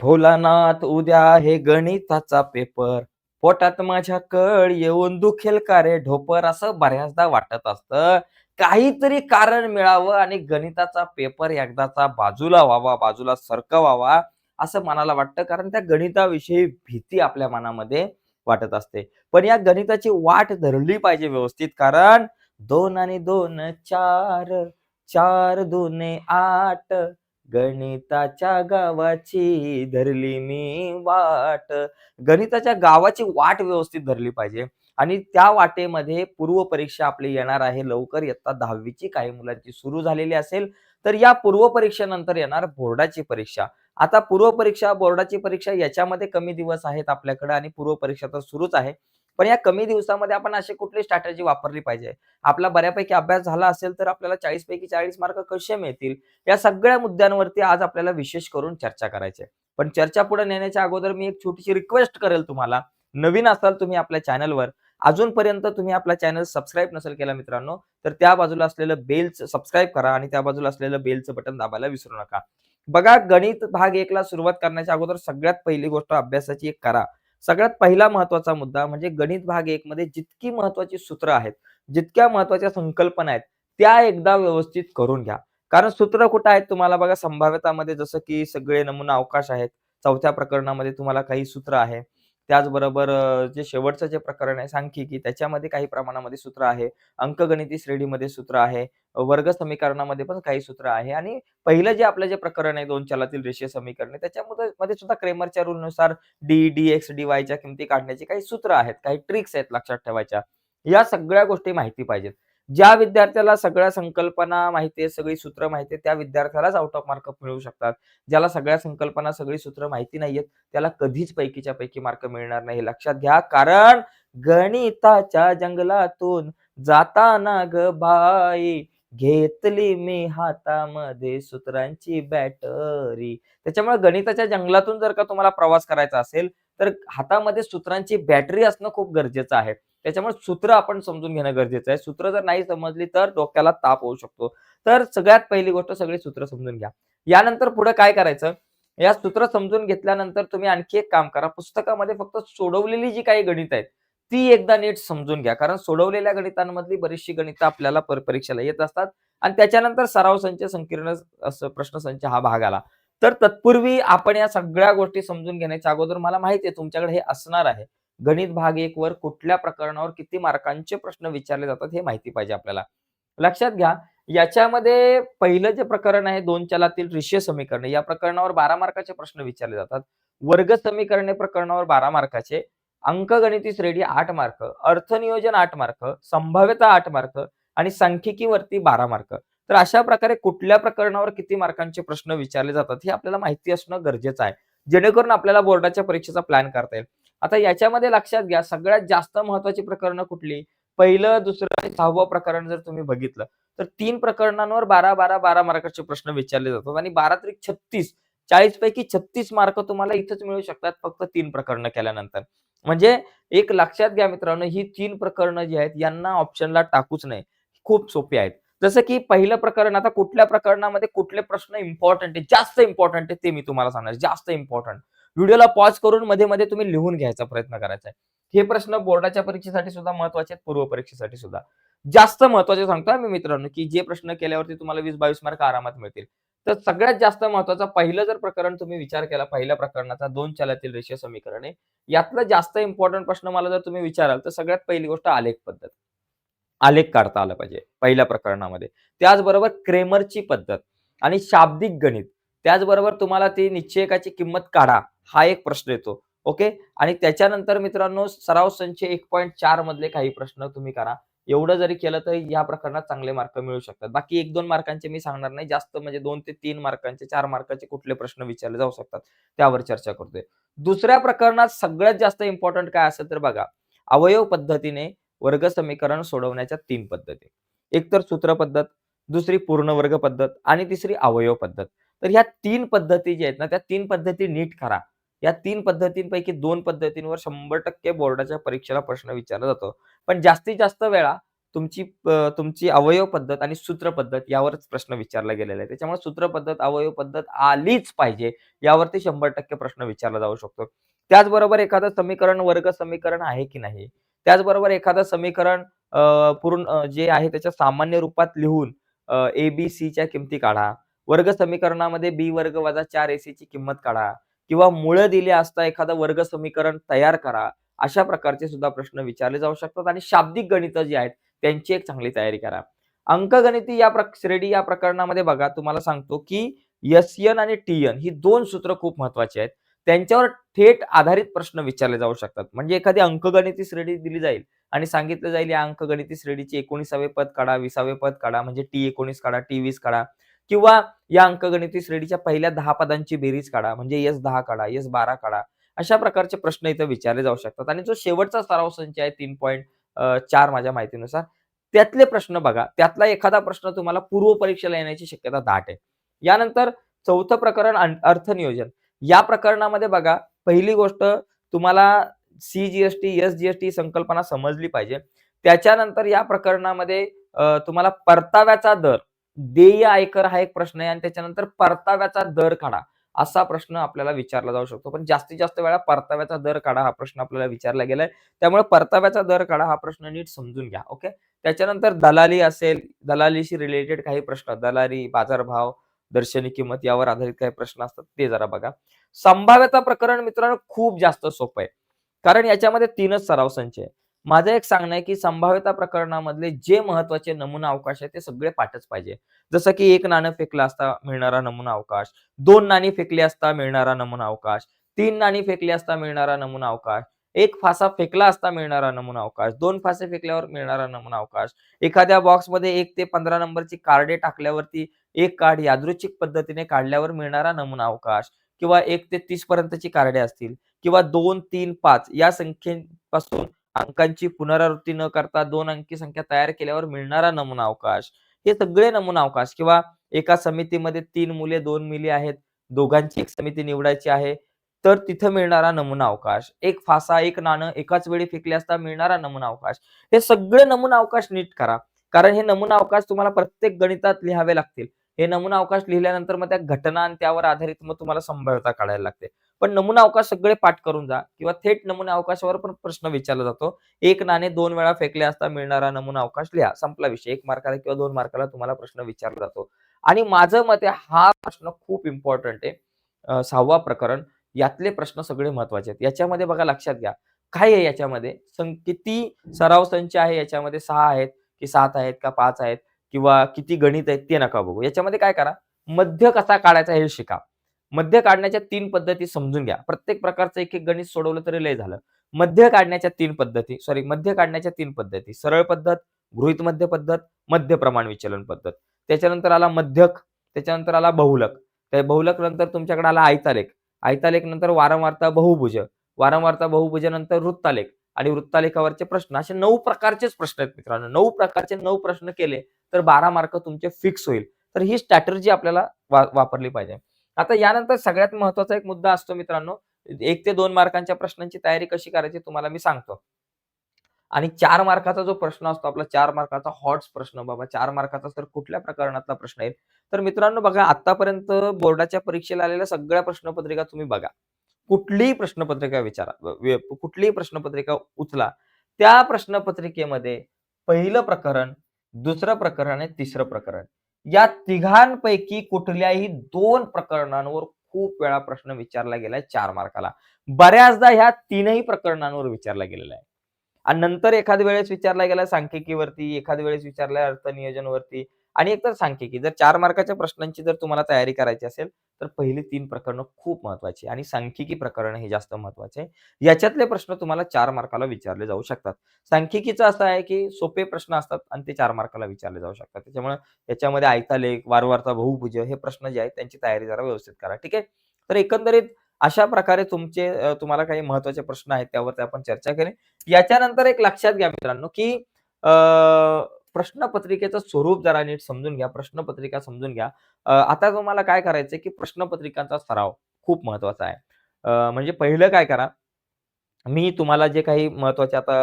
भोलानाथ उद्या आहे गणिताचा पेपर पोटात माझ्या कळ येऊन दुखेल का रे ढोपर? असं बऱ्याचदा वाटत असतं. काहीतरी कारण मिळावं आणि गणिताचा पेपर एकदाचा बाजूला व्हावा बाजूला सरकवावा असं मनाला वाटतं. कारण त्या गणिताविषयी भीती आपल्या मनामध्ये वाटत असते. पण या गणिताची वाट धरली पाहिजे व्यवस्थित. कारण दोन आणि दोन चार चार दोन आठ गणिताच्या गावाची धरली मी वाट. गणिताच्या गावाची वाट व्यवस्थित धरली पाहिजे. आणि त्या वाटेमध्ये पूर्व परीक्षा आपली येणार आहे. लवकर इयत्ता दहावीची. काही मुलांची सुरू झालेली असेल तर या पूर्व परीक्षेनंतर येणार बोर्डाची परीक्षा. आता पूर्व परीक्षा बोर्डाची परीक्षा याच्यामध्ये कमी दिवस आहेत आपल्याकडे आणि पूर्व परीक्षा तर सुरूच आहे. पण या कमी दिवसामध्ये आपण अशी कुठली स्ट्रॅटेजी वापरली पाहिजे. आपला बऱ्यापैकी अभ्यास झाला असेल तर आपल्याला चाळीस पैकी चाळीस मार्क कसे मिळतील? या सगळ्या मुद्द्यांवरती आज आपल्याला विशेष करून चर्चा करायची पण चर्चा पुढे नेण्याच्या अगोदर मी एक छोटीशी रिक्वेस्ट करेल तुम्हाला. नवीन असाल तुम्ही आपल्या चॅनलवर अजूनपर्यंत तुम्ही आपला चॅनल सबस्क्राईब नसेल केला मित्रांनो तर त्या बाजूला असलेलं बेलचं सबस्क्राईब करा आणि त्या बाजूला असलेलं बेलचं बटन दाबायला विसरू नका. बघा गणित भाग एकला सुरुवात करण्याच्या अगोदर सगळ्यात पहिली गोष्ट अभ्यासाची एक करा. सगळ्यात पहिला महत्त्वाचा मुद्दा म्हणजे गणित भाग एक मध्ये जितकी महत्वाची सूत्र आहेत जितक्या महत्त्वाच्या संकल्पना आहेत त्या एकदा व्यवस्थित करून घ्या. कारण सूत्र कुठं आहेत तुम्हाला बघा संभाव्यतामध्ये जसं की सगळे नमुना अवकाश आहेत चौथ्या प्रकरणामध्ये तुम्हाला काही सूत्र आहे. त्याचबरोबर जे शेवटचं जे प्रकरण आहे सांख्यिकी त्याच्यामध्ये काही प्रमाणामध्ये सूत्र आहे. अंकगणिती श्रेणीमध्ये सूत्र आहे. वर्ग समीकरणामध्ये पण काही सूत्र आहे. आणि पहिलं जे आपलं जे प्रकरण आहे दोन चलातील रेषीय समीकरणे त्याच्यामध्ये मध्ये सुद्धा क्रेमरच्या रूलनुसार डी डी एक्स डी वायच्या किमती काढण्याची काही सूत्र आहेत काही ट्रिक्स आहेत लक्षात ठेवायच्या. या सगळ्या गोष्टी माहिती पाहिजेत. ज्या विद्यार्थ्याला सगळ्या संकल्पना माहिती आहे सगळी सूत्र माहिती आहे त्या विद्यार्थ्यालाच आउट ऑफ मार्क मिळू शकतात. ज्याला सगळ्या संकल्पना सगळी सूत्र माहिती नाहीयेत त्याला कधीच पैकीच्या पैकी मार्क मिळणार नाही. लक्षात घ्या कारण गणिताच्या जंगलातून जाताना ग बाई घेतली मी हातामध्ये सूत्रांची बॅटरी त्याच्यामुळे गणिताच्या जंगलातून जर का तुम्हाला प्रवास करायचा असेल तर हातामध्ये सूत्रांची बॅटरी असणं खूप गरजेचं आहे. त्याच्यामुळे सूत्र आपण समजून घेणं गरजेचं आहे. सूत्र जर नाही समजली तर डोक्याला ताप होऊ शकतो. तर सगळ्यात पहिली गोष्ट सगळी सूत्र समजून घ्या. यानंतर पुढे काय करायचं? या सूत्र समजून घेतल्यानंतर तुम्ही आणखी एक काम करा. पुस्तकामध्ये फक्त सोडवलेली जी काही गणित आहेत ती एकदा नीट समजून घ्या. कारण सोडवलेल्या गणितांमधली बरीचशी गणितं आपल्याला पर- परीक्षेला येत असतात. आणि त्याच्यानंतर सराव संच संकीर्ण असं प्रश्नसंच हा भाग आला. तर तत्पूर्वी आपण या सगळ्या गोष्टी समजून घेण्याच्या अगोदर मला माहिती आहे तुमच्याकडे हे असणार आहे. गणित भाग एक वर कुठल्या प्रकरणावर किती मार्कांचे प्रश्न विचारले जातात हे माहिती पाहिजे आपल्याला. लक्षात घ्या याच्यामध्ये पहिलं जे प्रकरण आहे दोन चलातील रेषीय समीकरणे. या प्रकरणावर बारा मार्काचे प्रश्न विचारले जातात. वर्ग समीकरणे प्रकरणावर बारा मार्काचे. अंकगणिती श्रेणी आठ मार्क. अर्थनियोजन आठ मार्क. संभाव्यता आठ मार्क. आणि सांख्यिकीवरती बारा मार्क. तर अशा प्रकारे कुठल्या प्रकरणावर किती मार्कांचे प्रश्न विचारले जातात हे आपल्याला माहिती असणं गरजेचं आहे. जेणेकरून आपल्याला बोर्डाच्या परीक्षेचा प्लॅन करता येईल. आता याच्यामध्ये लक्षात घ्या सगळ्यात जास्त महत्वाची प्रकरणं कुठली? पहिलं दुसरं आणि सहावं प्रकरण जर तुम्ही बघितलं तर तीन प्रकरणांवर बारा बारा बारा मार्काचे प्रश्न विचारले जातात आणि बारा त्रिक छत्तीस चाळीस पैकी छत्तीस मार्क तुम्हाला इथंच मिळू शकतात फक्त तीन प्रकरणं केल्यानंतर. म्हणजे एक लक्षात घ्या मित्रांनो ही तीन प्रकरणं जी आहेत यांना ऑप्शनला टाकूच नाही खूप सोपी आहेत. जसं की पहिलं प्रकरण आता कुठल्या प्रकरणामध्ये कुठले प्रश्न इम्पॉर्टंट आहे जास्त इम्पॉर्टंट आहे ते मी तुम्हाला सांगणार. जास्त इम्पॉर्टंट व्हिडिओला पॉज करून मध्ये मध्ये तुम्ही लिहून घ्यायचा प्रयत्न करायचा आहे. हे प्रश्न बोर्डाच्या परीक्षेसाठी सुद्धा महत्त्वाचे आहेत पूर्व परीक्षेसाठी सुद्धा. जास्त महत्त्वाचे सांगतोय मी मित्रांनो की जे प्रश्न केल्यावरती तुम्हाला वीस बावीस मार्क आरामात मिळतील. तर सगळ्यात जास्त महत्वाचं पहिलं जर प्रकरण तुम्ही विचार केला पहिल्या प्रकरणाचा दोन चलातील रेषीय समीकरणे यातलं जास्त इम्पॉर्टंट प्रश्न मला जर तुम्ही विचाराल तर सगळ्यात पहिली गोष्ट आलेख पद्धत. आलेख काढता आला पाहिजे पहिल्या प्रकरणामध्ये. त्याचबरोबर क्रेमरची पद्धत आणि शाब्दिक गणित. त्याचबरोबर तुम्हाला ती निश्चयकाची किंमत काढा हा एक प्रश्न येतो. ओके? आणि त्याच्यानंतर मित्रांनो सराव संच एक पॉईंट चार मधले काही प्रश्न तुम्ही करा. एवढं जरी केलं तर या प्रकरणात चांगले मार्क मिळू शकतात. बाकी एक दोन मार्कांचे मी सांगणार नाही. जास्त म्हणजे दोन ते तीन मार्कांचे चार मार्काचे कुठले प्रश्न विचारले जाऊ शकतात त्यावर चर्चा करतोय. दुसऱ्या प्रकरणात सगळ्यात जास्त इम्पॉर्टंट काय असेल तर बघा अवयव पद्धतीने वर्ग समीकरण सोडवण्याच्या तीन पद्धती एकतर सूत्र पद्धत दुसरी पूर्ण वर्ग पद्धत आणि तिसरी अवयव पद्धत तर ह्या तीन पद्धती ज्या आहेत ना त्या तीन पद्धती नीट करा या तीन पद्धतींपैकी दोन पद्धतींवर शंभर टक्के बोर्डाच्या परीक्षेला प्रश्न विचारला जातो पण जास्तीत जास्त वेळा तुमची तुमची अवयव पद्धत आणि सूत्र पद्धत यावरच प्रश्न विचारला गेलेला आहे. त्याच्यामुळे सूत्र पद्धत, अवयव पद्धत आलीच पाहिजे यावरती 100% प्रश्न विचारला जाऊ शकतो. त्याचबरोबर एखादं समीकरण वर्ग समीकरण आहे की नाही? त्याचबरोबर एखादं समीकरण पूर्ण जे आहे त्याच्या सामान्य रूपात लिहून ए, बी, सीच्या किमती काढा. वर्ग समीकरणामध्ये बी वर्ग वजा 4ac किंमत काढा किंवा मुळं दिली असता एखादं वर्ग समीकरण तयार करा. अशा प्रकारचे सुद्धा प्रश्न विचारले जाऊ शकतात आणि शाब्दिक गणितं जी आहेत त्यांची एक चांगली तयारी करा. अंकगणिती या श्रेणी या प्रकरणामध्ये बघा तुम्हाला सांगतो, की एस-एन आणि टी-एन ही दोन सूत्र खूप महत्वाची आहेत. त्यांच्यावर थेट आधारित प्रश्न विचारले जाऊ शकतात. म्हणजे एखादी अंकगणिती श्रेणी दिली जाईल आणि सांगितलं जाईल या अंकगणिती श्रेणीचे 19वे पद काढा, 20वे पद काढा म्हणजे टी19 काढा, टी20 काढा किंवा या अंकगणिती श्रेणीच्या पहिल्या दहा पदांची बेरीज काढा म्हणजे एस दहा काढा, एस-12 काढा. अशा प्रकारचे प्रश्न इथे विचारले जाऊ शकतात आणि जो शेवटचा सराव संच आहे 3.4 माझ्या माहितीनुसार त्यातले प्रश्न बघा. त्यातला एखादा प्रश्न तुम्हाला पूर्व परीक्षेला येण्याची शक्यता दाट आहे. यानंतर चौथं प्रकरण अर्थनियोजन. या प्रकरणामध्ये बघा पहिली गोष्ट तुम्हाला सी-जी-एस-टी, एस-जी-एस-टी संकल्पना समजली पाहिजे. त्याच्यानंतर या प्रकरणामध्ये तुम्हाला परताव्याचा दर, देय आयकर हा एक प्रश्न आहे आणि त्याच्यानंतर परताव्याचा दर काढा. असा प्रश्न आपल्याला विचारला जाऊ शकतो. पण जास्तीत जास्त वेळा परताव्याचा दर काढा हा प्रश्न आपल्याला विचारला गेलाय. त्यामुळे परताव्याचा दर काढा हा प्रश्न नीट समजून घ्या. ओके. त्याच्यानंतर दलाली असेल, दलालीशी रिलेटेड काही प्रश्न, दलाली, बाजारभाव, दर्शनी किंमत यावर आधारित काही प्रश्न असतात ते जरा बघा. संभाव्यता प्रकरण मित्रांनो खूप जास्त सोपं आहे. कारण याच्यामध्ये तीनच सराव संच आहे. माझं एक सांगणं आहे, की संभाव्यता प्रकरणामधले जे महत्त्वाचे नमुना अवकाश आहेत ते सगळे पाठच पाहिजे. जसं की एक नाणं फेकलं असता मिळणारा नमुना अवकाश, दोन नाणी फेकली असता मिळणारा नमुना अवकाश, तीन नाणी फेकली असता मिळणारा नमुना अवकाश, एक फासा फेकला असता मिळणारा नमुना अवकाश, दोन फासे फेकल्यावर मिळणारा नमुना अवकाश, एखाद्या बॉक्समध्ये एक ते 15 नंबरची कार्डे टाकल्यावरती एक कार्ड यादृच्छिक पद्धतीने काढल्यावर मिळणारा नमुना अवकाश किंवा एक ते तीस पर्यंतची कार्डे असतील किंवा 2, 3, 5 या संख्येपासून अंकांची पुनरावृत्ती न करता दोन अंकी संख्या तयार केल्यावर मिळणारा नमुना अवकाश. हे सगळे नमुना अवकाश किंवा एका समितीमध्ये तीन मुले, दोन मुली आहेत. दोघांची एक समिती निवडायची आहे. तर तिथं मिळणारा नमुना अवकाश. एक फासा, एक नाणं एकाच वेळी फेकले असता मिळणारा नमुना अवकाश. हे सगळे नमुना अवकाश नीट करा. कारण हे नमुना अवकाश तुम्हाला प्रत्येक गणितात लिहावे लागतील. हे नमुना अवकाश लिहिल्यानंतर मग त्या घटना आणि त्यावर आधारित मग तुम्हाला संभाव्यता काढायला लागते. पण नमुना अवकाश सगळे पाठ करून जा किंवा थेट नमुना अवकाशावर पण प्रश्न विचारला जातो. एक नाणे दोन वेळा फेकले असता मिळणारा नमुना अवकाश लिहा. संपला विषय. एक मार्काला किंवा दोन मार्काला तुम्हाला प्रश्न विचारला जातो. आणि माझं मत आहे हा प्रश्न खूप इम्पॉर्टंट आहे. सहावा प्रकरण यातले प्रश्न सगळे महत्त्वाचे आहेत. याच्यामध्ये बघा लक्षात घ्या. काय आहे याच्यामध्ये? सं किती सराव संच आहे याच्यामध्ये सहा आहेत की सात आहेत का पाच आहेत किंवा किती गणित आहेत ते नका बघू. याच्यामध्ये काय करा, मध्य कसा काढायचा हे शिका. मध्य काढण्याच्या तीन पद्धती समजून घ्या. प्रत्येक प्रकारचं एक-एक गणित सोडवलं तरी लय झालं. मध्य काढण्याच्या तीन पद्धती सॉरी मध्य काढण्याच्या तीन पद्धती. सरळ पद्धत, गृहीत मध्य पद्धत, मध्य प्रमाण विचलन पद्धत. त्याच्यानंतर आला मध्यक, त्याच्यानंतर आला बहुलक. त्या बहुलक नंतर तुमच्याकडे आला आयतालेख. आयतालेख नंतर वारंवारता बहुभुज. वारंवारता बहुभुजानंतर वृत्तालेख आणि वृत्तालेखावरचे प्रश्न असे नऊ प्रकारचेच प्रश्न आहेत मित्रांनो. नऊ प्रकारचे नऊ प्रश्न केले तर 12 मार्क तुमचे फिक्स होईल. तर ही स्ट्रॅटर्जी आपल्याला वा वापरली पाहिजे. आता यानंतर सगळ्यात महत्त्वाचा एक मुद्दा असतो मित्रांनो एक ते दोन मार्कांच्या प्रश्नांची तयारी कशी करायची तुम्हाला मी सांगतो. आणि चार मार्काचा जो प्रश्न असतो आपला चार मार्काचा हॉट्स प्रश्न बाबा चार मार्काचा तर कुठल्या प्रकरणातला प्रश्न आहे? तर मित्रांनो बघा आतापर्यंत बोर्डाच्या परीक्षेला आलेल्या सगळ्या प्रश्नपत्रिका तुम्ही बघा. कुठलीही प्रश्नपत्रिका विचारा. कुठलीही प्रश्नपत्रिका उचला. त्या प्रश्नपत्रिकेमध्ये पहिलं प्रकरण, दुसरं प्रकरण आणि तिसरं प्रकरण. या तिघांपैकी कुठल्याही दोन प्रकरणांवर खूप वेळा प्रश्न विचारला गेलाय चार मार्काला. बऱ्याचदा ह्या तीनही प्रकरणांवर विचारला गेलेला आहे. आणि नंतर एखाद्या वेळेस विचारला गेला सांख्यिकीवरती, एखाद्या वेळेस विचारलाय अर्थनियोजनवरती आणि एकतर सांख्यिकी. जर चार मार्काच्या प्रश्नांची जर तुम्हाला तयारी करायची असेल, तर पहिली तीन प्रकरणं खूप महत्त्वाची आणि सांख्यिकी प्रकरण हे जास्त महत्त्वाचे आहे. याच्यातले प्रश्न तुम्हाला चार मार्काला विचारले जाऊ शकतात. सांख्यिकीचं असं आहे, की सोपे प्रश्न असतात आणि ते चार मार्काला विचारले जाऊ शकतात. त्याच्यामुळे याच्यामध्ये आयतालेख, वारंवारता बहुभुज हे प्रश्न जे आहेत त्यांची तयारी जरा व्यवस्थित करा. ठीक आहे. तर एकंदरीत अशा प्रकारे तुमचे तुम्हाला काही महत्त्वाचे प्रश्न आहेत त्यावरती आपण चर्चा केली. याच्यानंतर एक लक्षात घ्या मित्रांनो, की अ, प्रश्नपत्रिकेचं स्वरूप जरा नीट समजून घ्या. प्रश्नपत्रिका समजून घ्या. आता तुम्हाला काय करायचंय, की प्रश्नपत्रिकांचा सराव खूप महत्त्वाचा आहे. म्हणजे पहिलं काय करा, मी तुम्हाला जे काही महत्त्वाचे आता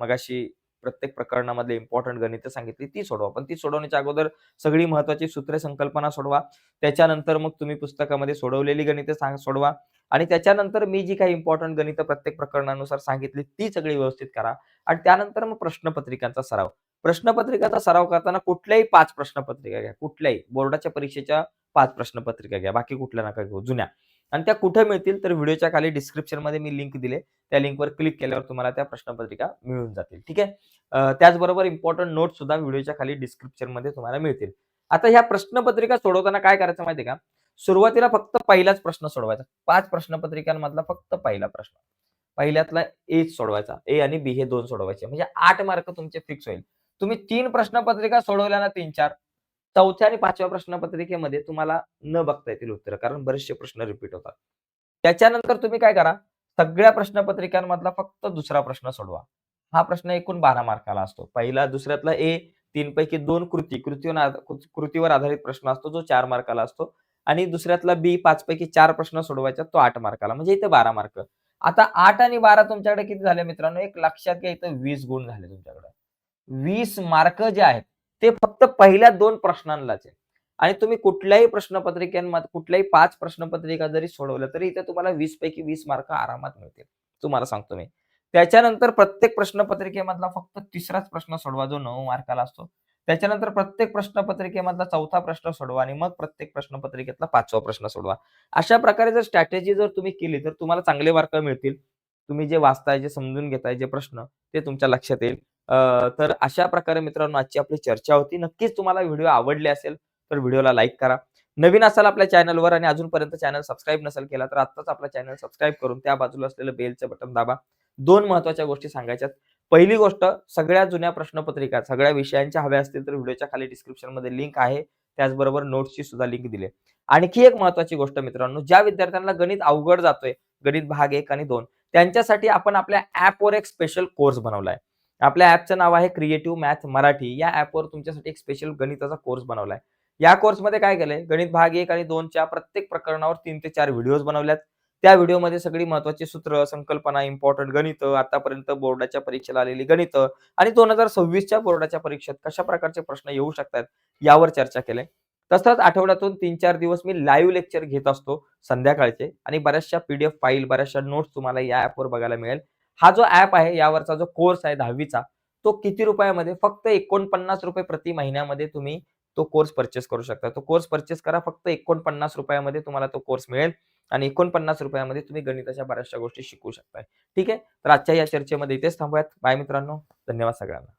मगाशी प्रत्येक प्रकरणामधले इम्पॉर्टंट गणित सांगितली ती सोडवा. पण ती सोडवण्याच्या अगोदर सगळी महत्वाची सूत्रे संकल्पना सोडवा. त्याच्यानंतर मग तुम्ही पुस्तकामध्ये सोडवलेली गणिते सांग सोडवा. आणि त्याच्यानंतर मी जी काही इम्पॉर्टंट गणितं प्रत्येक प्रकरणानुसार सांगितली ती सगळी व्यवस्थित करा. आणि त्यानंतर मग प्रश्नपत्रिकांचा सराव. प्रश्नपत्रिकाचा सराव करताना कुठल्याही पाच प्रश्नपत्रिका घ्या. कुठल्याही. बोर्डाच्या परीक्षेच्या पाच प्रश्नपत्रिका घ्या. बाकी कुठल्या नका घेऊ. जुन्या. आणि त्या कुठे मिळतील तर व्हिडिओच्या खाली डिस्क्रिप्शनमध्ये मी लिंक दिले. त्या लिंकवर क्लिक केल्यावर तुम्हाला त्या प्रश्नपत्रिका मिळून जातील. ठीक आहे? त्याचबरोबर इम्पॉर्टंट नोट सुद्धा व्हिडिओच्या खाली डिस्क्रिप्शनमध्ये तुम्हाला मिळतील. आता ह्या प्रश्नपत्रिका सोडवताना काय करायचं माहितीये का? सुरुवातीला फक्त पहिलाच प्रश्न सोडवायचा. पाच प्रश्नपत्रिकांमधला फक्त पहिला प्रश्न. पहिल्यातला ए सोडवायचा. ए आणि बी हे दोन सोडवायचे. म्हणजे आठ मार्क तुमचे फिक्स होईल. तुम्ही तीन प्रश्नपत्रिका सोडवल्या ना तीन चार चौथ्या आणि पाचव्या प्रश्नपत्रिकेमध्ये तुम्हाला न बघता येतील उत्तर कारण बरेचसे प्रश्न रिपीट होतात. त्याच्यानंतर तुम्ही काय करा सगळ्या प्रश्नपत्रिकांमधला फक्त दुसरा प्रश्न सोडवा. हा प्रश्न एकूण बारा मार्काला असतो. पहिला दुसऱ्यातला ए तीन पैकी दोन कृती कृतीवर कृतीवर आधारित प्रश्न असतो जो चार मार्काला असतो. आणि दुसऱ्यातला बी पाच पैकी चार प्रश्न सोडवायचा तो आठ मार्काला म्हणजे इथे बारा मार्क. आता आठ आणि बारा तुमच्याकडे किती झाले मित्रांनो? एक लक्षात घ्या इथं वीस गुण झाले तुमच्याकडे. वीस मार्क जे आहेत ते फक्त पहिल्या दोन प्रश्नांनाच आहे. आणि तुम्ही कुठल्याही प्रश्नपत्रिकांमध्ये कुठल्याही पाच प्रश्नपत्रिका जरी सोडवल्या तरी इथे तुम्हाला वीस पैकी वीस मार्क आरामात मिळतील. तुम्हाला सांगतो मी. त्याच्यानंतर प्रत्येक प्रश्नपत्रिकेमधला फक्त तिसराच प्रश्न सोडवा जो नऊ मार्काला असतो. त्याच्यानंतर प्रत्येक प्रश्नपत्रिकेमधला चौथा प्रश्न सोडवा आणि मग प्रत्येक प्रश्नपत्रिकेतला पाचवा प्रश्न सोडवा. अशा प्रकारे जर स्ट्रॅटेजी जर तुम्ही केली तर तुम्हाला चांगले मार्क मिळतील. तुम्ही जे वाचताय जे समजून घेताय जे प्रश्न ते तुमच्या लक्षात येईल. तर अशा प्रकारे मित्रांनो आजची आपली चर्चा होती. नक्कीच तुम्हाला व्हिडिओ आवडले असेल तर व्हिडिओला लाईक करा. नवीन असाल आपल्या चॅनलवर आणि अजूनपर्यंत चॅनल सबस्क्राईब नसेल केला तर आत्ताच आपला चॅनल सबस्क्राईब करून त्या बाजूला असलेलं बेलचं बटन दाबा. दोन महत्त्वाच्या गोष्टी सांगायच्यात. पहिली गोष्ट सगळ्या जुन्या प्रश्नपत्रिका सगळ्या विषयांच्या हव्या असतील तर व्हिडिओच्या खाली डिस्क्रिप्शनमध्ये लिंक आहे. त्याचबरोबर नोट्सची सुद्धा लिंक दिली आणखी एक महत्वाची गोष्ट मित्रांनो ज्या विद्यार्थ्यांना गणित अवघड जातोय गणित भाग एक आणि दोन त्यांच्यासाठी आपण आपल्या ऍपवर एक स्पेशल कोर्स बनवलाय आपल्या ऍपचं नाव आहे क्रिएटिव्ह मॅथ मराठी. या ऍपवर तुमच्यासाठी एक स्पेशल गणिताचा कोर्स बनवलाय. या कोर्समध्ये काय केलंय? गणित भाग एक आणि दोनच्या प्रत्येक प्रकरणावर तीन ते चार व्हिडिओज बनवल्यात. त्या व्हिडिओमध्ये सगळी महत्वाची सूत्र संकल्पना इम्पॉर्टंट गणित आतापर्यंत बोर्डाच्या परीक्षेला आलेली गणित आणि दोन हजार सव्वीसच्या बोर्डाच्या परीक्षेत कशा प्रकारचे प्रश्न येऊ शकतात यावर चर्चा केली तसंच आठवड्यातून तीन चार दिवस मी लाईव्ह लेक्चर घेत असतो संध्याकाळचे आणि बऱ्याचशा पीडीएफ फाईल बऱ्याचशा नोट्स तुम्हाला या ऍपवर बघायला मिळेल. हा जो ऍप आहे यावरचा जो कोर्स आहे दहावीचा तो किती रुपयामध्ये फक्त एकोणपन्नास रुपये प्रति महिन्यामध्ये तुम्ही तो कोर्स परचेस करू शकता. तो कोर्स परचेस करा फक्त एकोणपन्नास रुपयामध्ये तुम्हाला तो कोर्स मिळेल आणि एकोणपन्नास रुपयामध्ये तुम्ही गणिताच्या बऱ्याचशा गोष्टी शिकू शकताय. ठीक आहे? तर आजच्या या चर्चेमध्ये इथेच थांबूयात. बाय मित्रांनो. धन्यवाद सगळ्यांना.